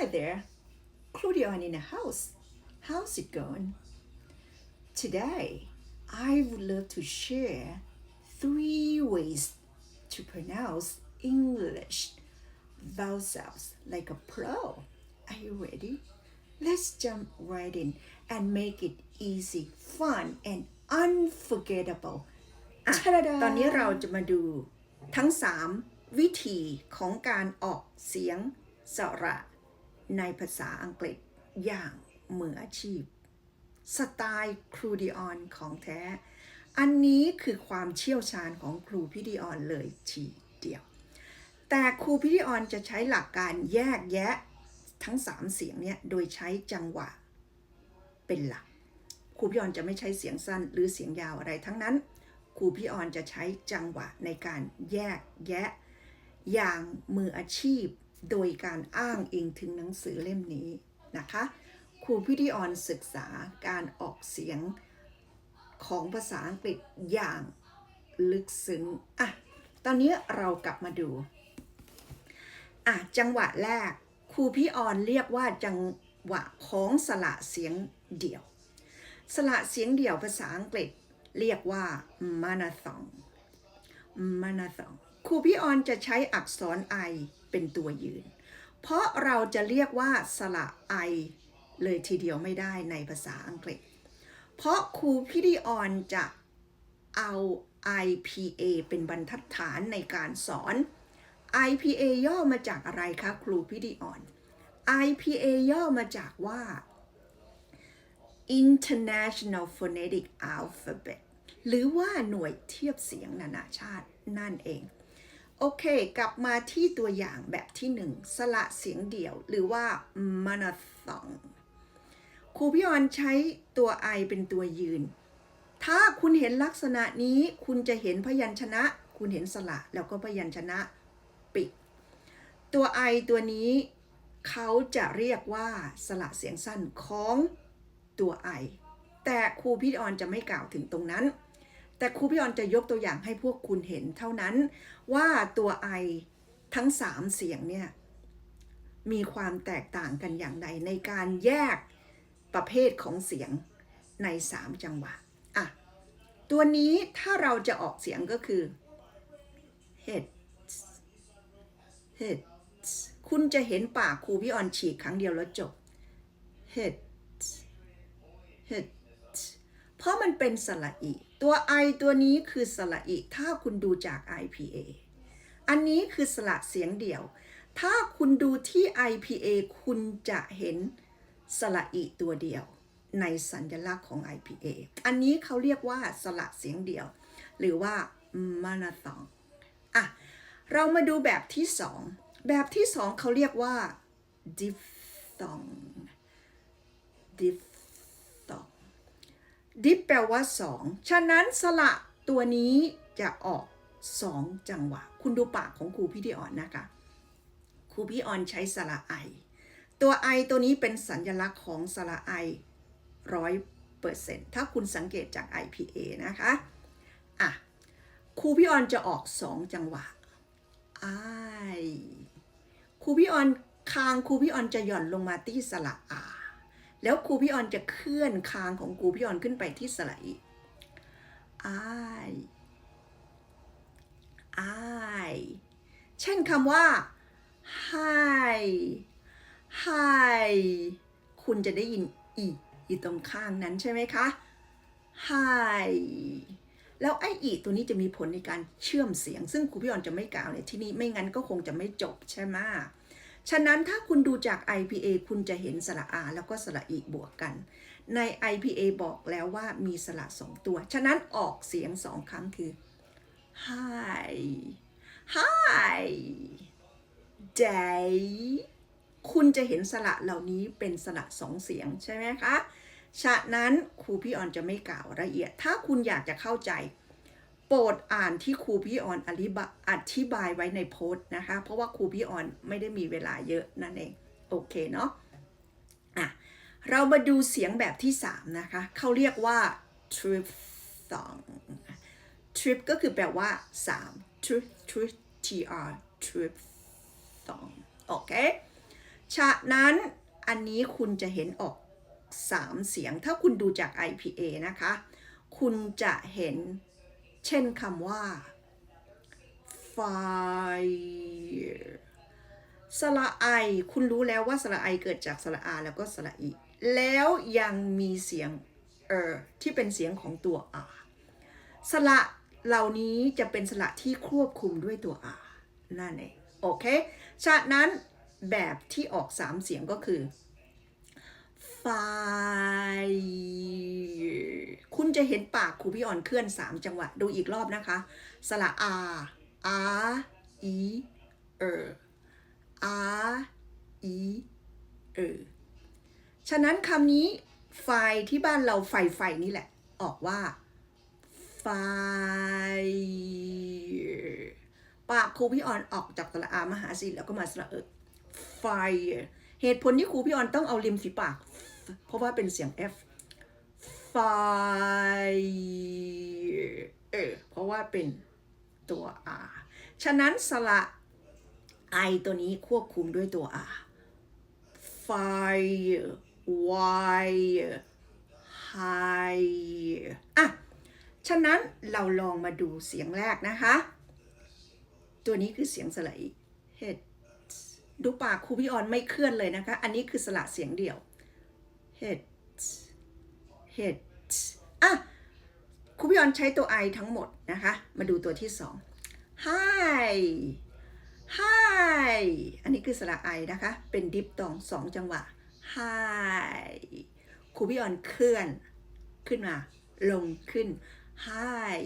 Hi there, Claudion in the house. How's it going? Today, I would love to share three ways to pronounce English vowel sounds like a pro. Are you ready? Let's jump right in and make it easy, fun, and unforgettable. อะ Ta-da! ตอนนี้เราจะมาดูทั้ง 3 วิธีของการออกเสียงสระ ในภาษาอังกฤษอย่างมืออาชีพ สไตล์ครูดิออนของแท้ อันนี้คือความเชี่ยวชาญของครูพิธีออนเลยทีเดียว แต่ครูพิธีออนจะใช้หลักการแยกแยะทั้ง 3 เสียงเนี่ยโดยใช้จังหวะเป็นหลัก ครูพี่ออนจะไม่ใช้เสียงสั้นหรือเสียงยาวอะไรทั้งนั้น ครูพี่ออนจะใช้จังหวะในการแยกแยะ อย่างมืออาชีพ โดยการอ้างอิงถึงหนังสือเล่มนี้นะคะ ครูพิธีออนศึกษาการออกเสียงของภาษาอังกฤษอย่างลึกซึ้งอะตอนนี้เรากลับมาดูอะจังหวะแรกครูพี่ออนเรียกว่าจังหวะของสระเสียงเดี่ยว สระเสียงเดี่ยวภาษาอังกฤษเรียกว่า manathon manathon ครูพี่ออนจะใช้อักษร i เป็นตัวยืน เพราะเราจะเรียกว่าสระ i เลยทีเดียวไม่ได้ในภาษาอังกฤษ เพราะครูพี่ดีออนจะเอา IPA เป็นบรรทัดฐานในการสอน IPA ย่อมาจากอะไรคะครูพี่ดีออน IPA ย่อมาจากว่า International Phonetic Alphabet หรือว่าหน่วยเทียบเสียงนานาชาตินั่นเอง โอเค กลับมาที่ตัวอย่างแบบที่หนึ่งสระเสียงเดี่ยวหรือว่า monophthong ครูพี่ออนใช้ตัว i เป็นตัวยืน ถ้าคุณเห็นลักษณะนี้คุณจะเห็นพยัญชนะ คุณเห็นสระแล้วก็พยัญชนะปิด ตัว i ตัวนี้เขาจะเรียกว่าสระเสียงสั้นของตัว i แต่ครูพี่ออนจะไม่กล่าวถึงตรงนั้น แต่ครูพี่ออนจะยกตัวอย่างให้พวกคุณเห็นเท่านั้นว่าตัว i ทั้ง 3 เสียงเนี่ยมีความแตกต่างกันอย่างไรในการแยกประเภทของเสียงใน 3 จังหวะอะตัวนี้ถ้าเราจะออกเสียงก็คือ head head คุณจะเห็นปากครูพี่ออนฉีกครั้งเดียวแล้วจบ head head เพราะมันเป็นสระอิ ตัว i ตัวนี้คือสระอิ ถ้าคุณดูจาก IPA อันนี้คือสระเสียงเดี่ยว ถ้าคุณดูที่ IPA คุณจะเห็นสระอิตัวเดียว ในสัญลักษณ์ของ IPA อันนี้เขาเรียกว่าสระเสียงเดี่ยว หรือว่า monophthong อะเรามาดูแบบที่สองแบบที่สองเขาเรียกว่า diphthong diphthong dip แปลว่าสองฉะนั้นสระตัวนี้จะออกสองจังหวะ คุณดูปากของครูพี่ดีออนนะคะ ครูพี่ออนใช้สระไอ ตัวไอตัวนี้เป็นสัญลักษณ์ของสระไอร้อยเปอร์เซ็นต์ถ้าคุณสังเกตจาก IPA นะคะ อะ ครูพี่ออนจะออกสองจังหวะไอครูพี่ออนคางครูพี่ออนจะหย่อนลงมาที่สระอ แล้วครูพี่ออนจะเคลื่อนคางของครูพี่ออนขึ้นไปที่สระอีไอไอเช่นคำว่า hi hi คุณจะได้ยินอีอยู่ตรงข้างนั้นใช่ไหมคะ hi แล้วไออีตัวนี้จะมีผลในการเชื่อมเสียง ซึ่งครูพี่ออนจะไม่กล่าวในที่นี้ไม่งั้นก็คงจะไม่จบใช่ไหม ฉะนั้นถ้าคุณดูจาก IPA คุณจะเห็นสระอาแล้วก็สระอีบวกกัน ใน IPA บอกแล้วว่ามีสระสองตัว ฉะนั้นออกเสียงสองครั้งคือ hi hi day คุณจะเห็นสระเหล่านี้เป็นสระสองเสียงใช่ไหมคะ ฉะนั้นครูพี่ออนจะไม่กล่าวละเอียด ถ้าคุณอยากจะเข้าใจ โปรดอ่านที่ครูพี่ออนอธิบายอธิบายไว้ในโพสต์นะคะ เพราะว่าครูพี่ออนไม่ได้มีเวลาเยอะนั่นเอง โอเคเนาะอะเรามาดูเสียงแบบที่ 3 นะคะ เขาเรียกว่า trip song trip ก็คือแปลว่า 3 trip trip tr trip song โอเค ฉะนั้นอันนี้คุณจะเห็นออก 3 เสียง ถ้าคุณดูจาก IPA นะคะ คุณจะเห็น เช่นคำว่า fire สระไอ คุณรู้แล้วว่าสระไอเกิดจากสระอาแล้วก็สระอีแล้วยังมีเสียงเออที่เป็นเสียงของตัวอาสระเหล่านี้จะเป็นสระที่ควบคุมด้วยตัวอานั่นเองโอเคฉะนั้นแบบที่ออกสามเสียงก็คือ fire จะเห็นปากครูพี่อ่อนเคลื่อนสามจังหวะ ดูอีกรอบนะคะ สระอาอาอีเอออาอีเออฉะนั้นคำนี้ไฟที่บ้านเราไฟไฟนี่แหละ ออกว่าไฟปากครูพี่อ่อนออกจากสระอามหาศิลแล้วก็มาสระเออไฟเหตุผลที่ครูพี่อ่อนต้องเอาริมฝีปาก เพราะว่าเป็นเสียง F ไฟเออเพราะว่าเป็นตัว R ฉะนั้นสระ I ตัวนี้ควบคุมด้วยตัว R fire wire high อะ ฉะนั้นเราลองมาดูเสียงแรกนะคะ ตัวนี้คือเสียงสระ head ดูปากครูพี่ออนไม่เคลื่อนเลยนะคะ อันนี้คือสระเสียงเดี่ยว head head อะครูพี่ออนใช้ตัว I ทั้งหมดนะคะ มาดูตัวที่สอง hi hi อันนี้คือสระไอนะคะ เป็นดิฟตองสองจังหวะ hi ครูพี่ออนเคลื่อนขึ้นมา ลงขึ้น hi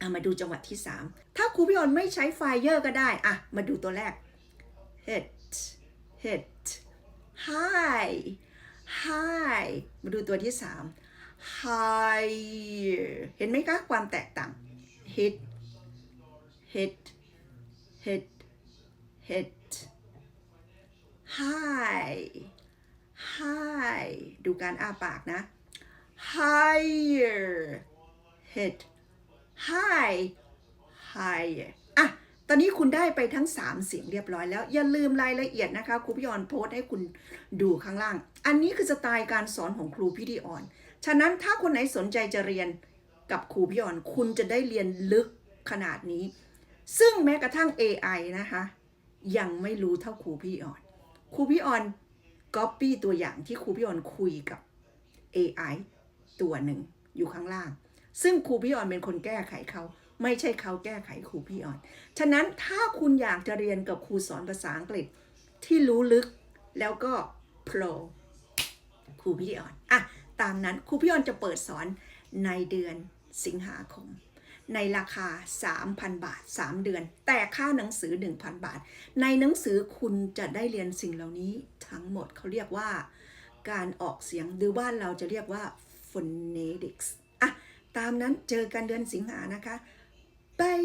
อะมาดูจังหวะที่ 3 ถ้าครูพี่ออนไม่ใช้ไฟเยอร์ก็ได้ อะ มาดูตัวแรก head head high high มาดูตัวที่ 3 high เห็นไหมคะความแตกต่าง hit hit head head high high ดูการอ้าปากนะ higher head high higher อะ ตอนนี้คุณได้ไปทั้ง 3 เสียงเรียบร้อยแล้ว อย่าลืมรายละเอียดนะคะ ครูพี่ออนโพสต์ให้คุณดูข้างล่าง อันนี้คือสไตล์การสอนของครูพี่ดีออน ฉะนั้นถ้าคนไหนสนใจจะเรียนกับครูพี่ออนคุณจะได้เรียนลึกขนาดนี้ ซึ่งแม้กระทั่ง AI นะคะ ยังไม่รู้เท่าครูพี่ออนครูพี่ออนก๊อปปี้ตัวอย่างที่ครูพี่ออนคุยกับ AI ตัวหนึ่งอยู่ข้างล่าง ซึ่งครูพี่ออนเป็นคนแก้ไขเขาไม่ใช่เขาแก้ไขครูพี่ออน ฉะนั้นถ้าคุณอยากจะเรียนกับครูสอนภาษาอังกฤษที่รู้ลึกแล้วก็โปรครูพี่ออนอะ ตามนั้นครูพี่ออนจะเปิดสอนในเดือนสิงหาคม ในราคา 3,000 บาท 3 เดือน แต่ค่าหนังสือ 1,000 บาท ในหนังสือคุณจะได้เรียนสิ่งเหล่านี้ทั้งหมดเขาเรียกว่า การออกเสียงหรือบ้านเราจะเรียกว่า phonetics อะ ตามนั้นเจอกันเดือนสิงหานะคะบาย